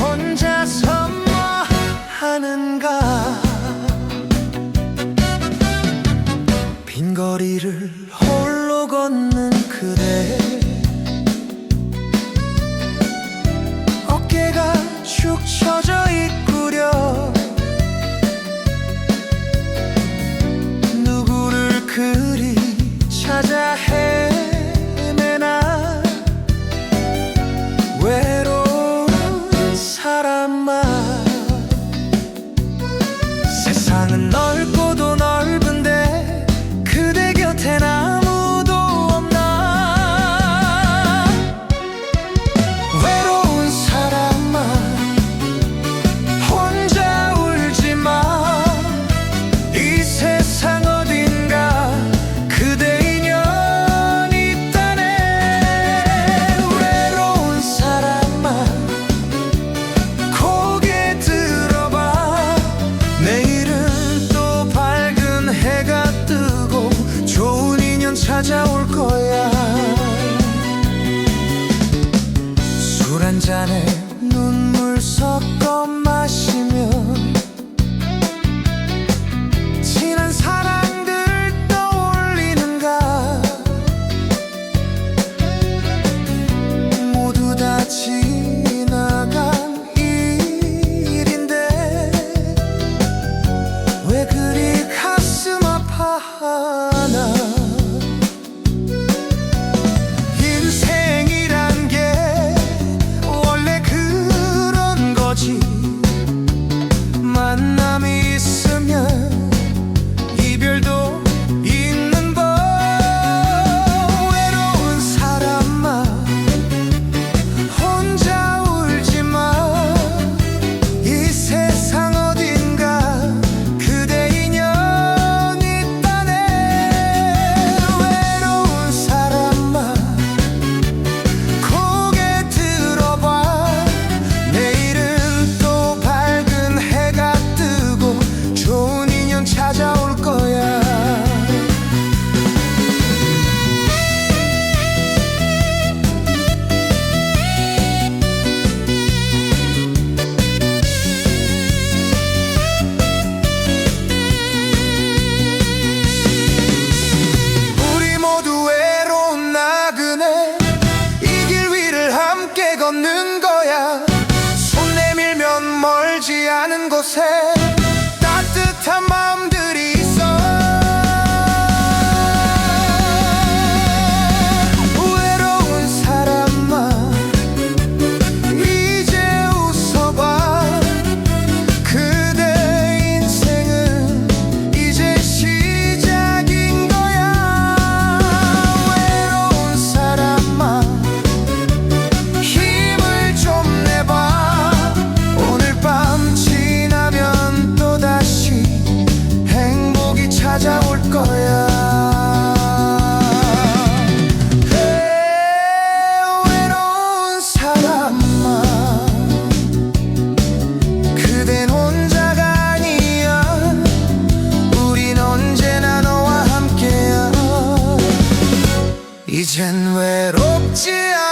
혼자서 뭐 하는가? 빈 거리를 홀로 걷는 그대. 세상은 너 찾아올 거야. 술 한 잔에 눈물 섞어 마시면 지난 사랑들을 떠올리는가? 모두 다 지나간 일인데 왜 그리 가슴 아파하나? 곳에 이젠 외롭지 않아